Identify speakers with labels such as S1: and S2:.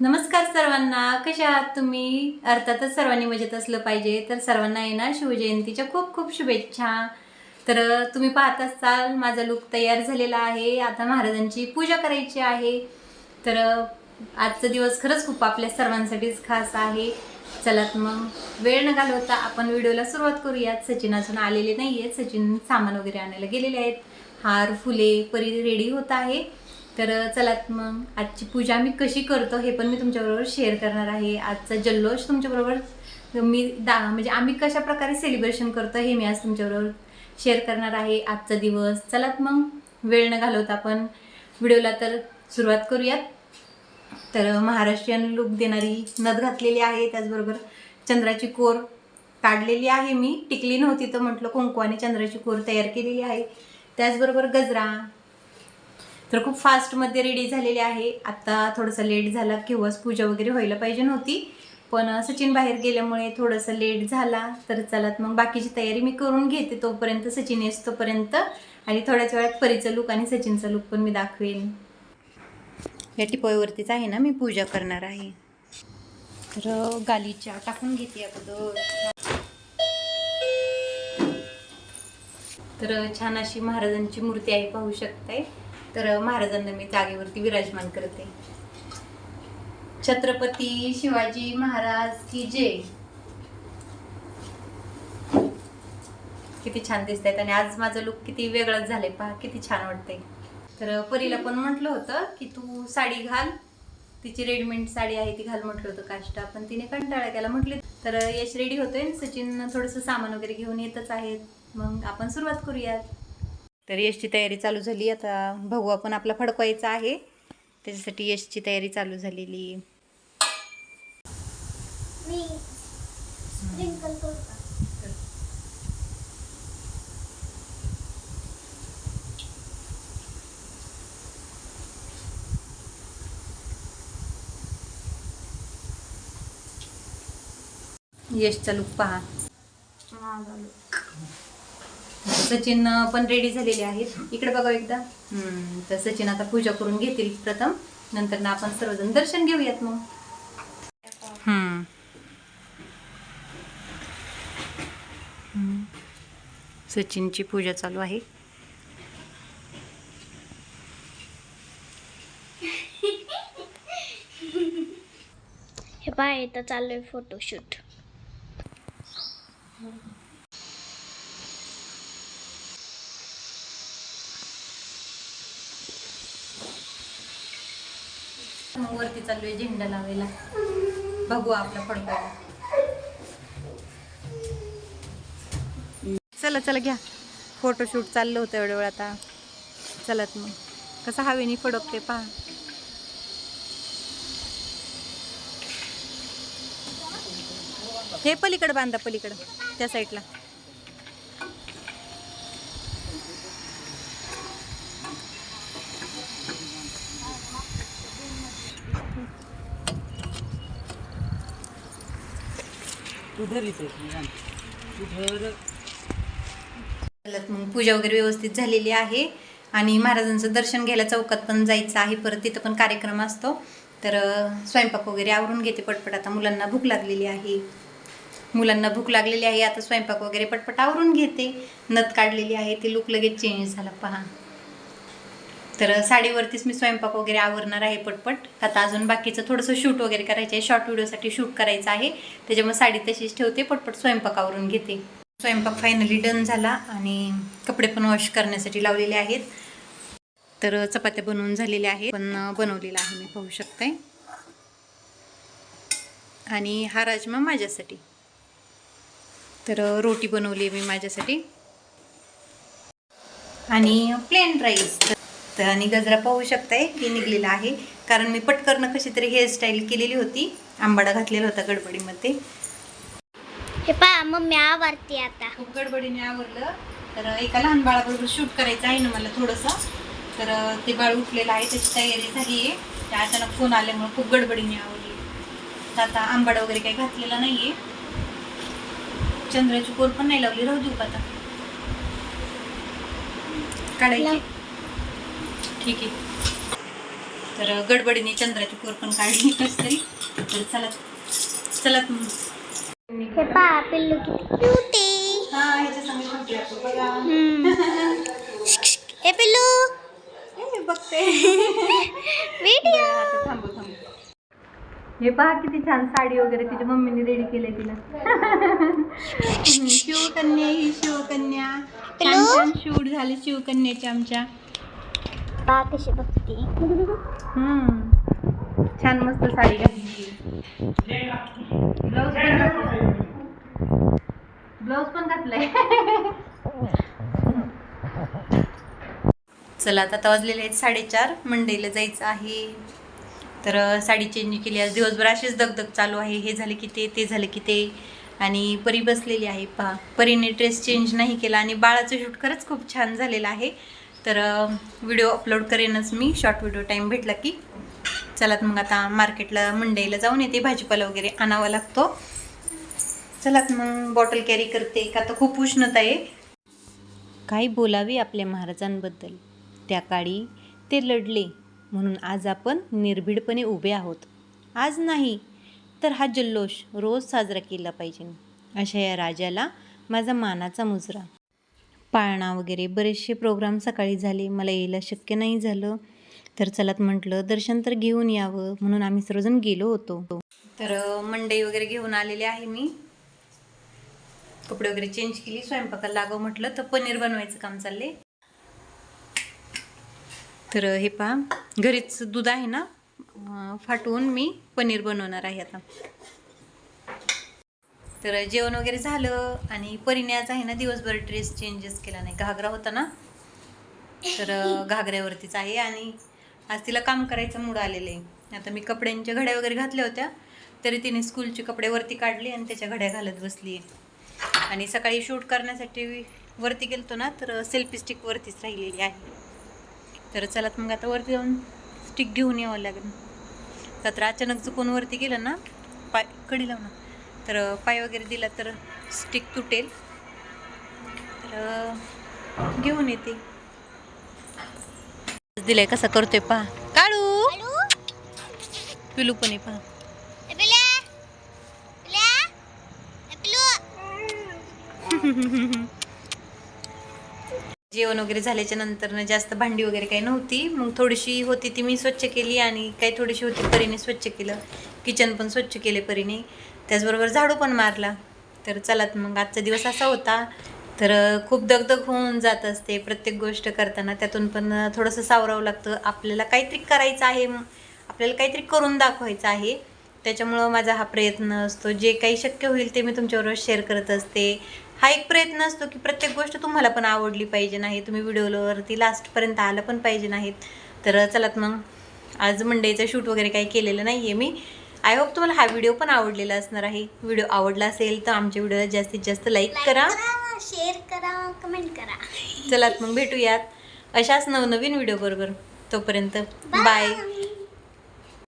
S1: नमस्कार सर्वांना. कशा आहात तुम्ही? अर्थातच सर्वांनी मजेत असलं पाहिजे. तर सर्वांना येणार शिवजयंतीच्या खूप खूप शुभेच्छा. तर तुम्ही पाहत असाल माझा लुक तयार झालेला आहे. आता महाराजांची पूजा करायची आहे. तर आजचा दिवस खरंच खूप आपल्या सर्वांसाठीच खास आहे. चलात मग वेळ न घालवता आपण व्हिडिओला सुरुवात करूयात. सचिन अजून आलेले नाही आहेत सचिन सामान वगैरे आणायला गेलेले आहेत. हार फुले परी रेडी होत आहे. तर चलात मग आजची पूजा मी कशी करतो हे पण मी तुमच्याबरोबर शेअर करणार आहे. आजचा जल्लोष तुमच्याबरोबर मी दा म्हणजे आम्ही कशा प्रकारे सेलिब्रेशन करतो हे मी आज तुमच्याबरोबर शेअर करणार आहे आजचा दिवस. चलात मग वेळ न घालवता आपण व्हिडिओला तर सुरुवात करूयात. तर महाराष्ट्रीयन लुक देणारी नथ घातलेली आहे त्याचबरोबर चंद्राची कोर काढलेली आहे मी. टिकली नव्हती तर म्हटलं कुंकू आणि चंद्राची कोर तयार केलेली आहे. त्याचबरोबर गजरा तर खूप फास्टमध्ये रेडी झालेली आहे. आत्ता थोडंसं लेट झाला किंवाच पूजा वगैरे व्हायला पाहिजे नव्हती. पण सचिन बाहेर गेल्यामुळे थोडंसं लेट झाला. तर चलात मग बाकीची तयारी मी करून घेते तोपर्यंत सचिन येस तोपर्यंत. आणि थोड्याच वेळात परीचं लुक आणि सचिनचा लुक पण मी दाखवेन. या टिपोईवरतीच आहे ना मी पूजा करणार आहे. तर गालीच्या टाकून घेते अगोदर. तर छान अशी महाराजांची मूर्ती आहे पाहू शकताय. तर महाराजांना मी जागेवरती विराजमान करते. छत्रपती शिवाजी महाराज की जय किती छान दिसत आहेत आणि आज माझं लुक किती वेगळंच झालंय पहा किती छान वाटतंय. तर परीला पण म्हटलं होतं की तू साडी घाल. तिची रेडीमेड साडी आहे ती घाल म्हटलं होतं काष्टा पण तिने कंटाळा केला. म्हटले तर यश रेडी होतोय सचिन थोडंसं सामान वगैरे घेऊन येतच आहेत. मग आपण सुरुवात करूयात. तर यशची तयारी चालू झाली. आता भाऊ आपण आपला फडकवायचा आहे. त्याच्यासाठी यशची तयारी चालू झालेली. यशचा लुक पहा. सचिन पण रेडी झालेले आहेत. इकडे बघा एकदा. हम्म, तर सचिन आता पूजा करून घेतील प्रथम. नंतर ना आपण सर्वजण दर्शन घेऊयात मग. सचिनची पूजा चालू आहे.
S2: हे पाय इथं चालू आहे फोटोशूट
S1: मग वरती चालू आहे झेंडा लावायला. बघू आपला फडकायला चला चला घ्या. फोटोशूट चाललं होतं एवढ्या वेळ आता. चलत मग. कसं हवेनी फडकते पहा. हे पलीकडं बांधा पलीकडं. त्या साईडला
S3: उधर ही. उधर
S1: चालत मग पूजा वगैरे व्यवस्थित झालेली आहे. आणि महाराजांचं दर्शन घ्यायला चौकात पण जायचं आहे. परत तिथं पण कार्यक्रम असतो. तर स्वयंपाक वगैरे आवरून घेते पटपट. आता मुलांना भूक लागलेली आहे. मुलांना भूक लागलेली आहे. आता स्वयंपाक वगैरे पटपट आवरून घेते. नथ काढलेली आहे. ती लुक लगेच चेंज झाला. पहा. तर साडीवरतीच मी स्वयंपाक वगैरे आवरणार आहे पटपट. आता अजून बाकीचं थोडंसं शूट वगैरे करायचं आहे शॉर्ट व्हिडिओसाठी शूट करायचं आहे. त्याच्यामुळे साडी तशीच ठेवते पटपट स्वयंपाक आवरून घेते. स्वयंपाक फायनली डन झाला आणि कपडे पण वॉश करण्यासाठी लावलेले आहेत. तर चपात्या बनवून झालेल्या आहेत. पण बनवलेला आहे मी पाहू शकते आणि हा राजमा माझ्यासाठी. तर रोटी बनवली मी माझ्यासाठी. आणि प्लेन राईस तर आणि गजरा पाहू शकताय की निघलेला आहे. कारण मी पटकरनं कशी तरी हेअरस्टाईल केलेली होती. आंबाडा घातलेला होता गडबडीमध्ये.
S2: हे पहा मम्मी आवडते आता.
S1: खूप गडबडीने आवरलं. तर एका लहान बाळाबरोबर शूट करायचं आहे ना मला थोडंसं. तर ते बाळ उठलेलं आहे त्याची तयारी झाली आहे. त्या अचानक फोन आल्यामुळे खूप गडबडीने आवरली. तर आता आंबाडा वगैरे काही घातलेला नाही आहे चंद्राची कोर पण नाही लावली. राहू देऊ का आता? काढायची. ठीक आहे. तर गडबडीने चंद्राची कोर पण काढली कस तरी तर चला चला
S2: हे पिल्लू
S1: बघते थांबू थांबू. हे पहा किती छान साडी वगैरे तिच्या मम्मीने रेडी केलंय तिला. शिवकन्या ही शिवकन्या. शूट झाले शिवकन्याचे आमच्या.
S2: पा कशी बघते
S1: हम्म. छान मस्त साडी घातली. ब्लाऊज पण ब्लाऊज पण घातलाय. चला आता वाजलेले आहेत साडेचार. मंडईला जायचं आहे. तर साडी चेंज केली. आज दिवसभर अशीच दगदग चालू आहे. हे झाले की ते ते झालं की ते. आणि परी बसलेली आहे. पहा परीने ड्रेस चेंज नाही केला आणि बाळाचं शूट खरंच खूप छान झालेलं आहे. तर व्हिडिओ अपलोड करेनच मी. शॉर्ट व्हिडिओ टाईम भेटला की. चला मग आता मार्केटला मंडईला जाऊन येते. भाजीपाला वगैरे आणावा लागतो. चला मग बॉटल कॅरी करते. का तर खूप उष्णता आहे. काय बोलावे आपल्या महाराजांबद्दल? त्या काळी ते लढले म्हणून आज आपण निर्भीडपणे उभे आहोत. आज नाही तर हा जल्लोष रोज साजरा केला पाहिजे. अशा या राजाला माझा मानाचा मुजरा. पाळणा वगैरे बरेचसे प्रोग्राम सकाळी झाले मला यायला शक्य नाही झालं. तर चलात म्हटलं दर्शन तर घेऊन यावं म्हणून आम्ही सर्वजण गेलो होतो. तर मंडई वगैरे घेऊन आलेले आहे मी. कपडे वगैरे चेंज केली स्वयंपाकाला लागव म्हटलं तर पनीर बनवायचं काम चालले तर हे पहा घरीच दूध आहे ना? फाटवून मी पनीर बनवणार आहे आता. तर जेवण वगैरे झालं आणि आज आहे ना दिवसभर ड्रेस चेंजेस केला नाही. घागरा होता ना? तर घागऱ्यावरतीच आहे आणि आज तिला काम करायचं मूड आलेलं आहे. आता मी कपड्यांच्या घड्या वगैरे घातल्या होत्या तरी तिने स्कूलचे कपडे वरती काढले आणि त्याच्या घड्या घालत बसली आणि सकाळी शूट करण्यासाठी वरती गेलतो ना तर सेल्फी स्टिक वरतीच राहिलेली आहे. तर चला मग आता वरती जाऊन स्टिक घेऊन यावं लागेल. तर अचानक चुकून वरती गेलं ना पाय कडी लावून. तर पाय वगैरे दिला तर स्टिक तुटेल. तर घेऊन येते. दिलाय कसा करतोय पहा. काळू! पिलू पण आहे पहा. जेवण वगैरे झाल्याच्यानंतर ना जास्त भांडी वगैरे काही नव्हती. मग थोडीशी होती ती मी स्वच्छ केली आणि काही थोडीशी होती परीने स्वच्छ केलं. किचन पण स्वच्छ केले परीने. त्याचबरोबर झाडू पण मारला. तर चलात मग आजचा दिवस असा होता. तर खूप दगदग होऊन जात असते प्रत्येक गोष्ट करताना. त्यातून पण थोडंसं सावरावं लागतं. आपल्याला काहीतरी करायचं आहे. आपल्याला काहीतरी करून दाखवायचं आहे. त्याच्यामुळं माझा हा प्रयत्न असतो. जे काही शक्य होईल ते मी तुमच्याबरोबर शेअर करत असते. हा एक प्रयत्न असतो की प्रत्येक गोष्ट तुम्हाला पण आवडली पाहिजे नाही. तुम्ही व्हिडिओवरती लास्टपर्यंत आलं पण पाहिजे नाहीत तर चलात मग आज मंडेचं शूट वगैरे काही केलेलं नाही आहे मी. आय होप तुम्हाला हा व्हिडिओ पण आवडलेला असणार आहे. व्हिडिओ आवडला असेल तर आमच्या व्हिडिओला जास्तीत जास्त लाईक करा.
S2: शेअर करा कमेंट करा.
S1: चलात मग भेटूयात अशाच नवनवीन व्हिडिओ बरोबर. तोपर्यंत बाय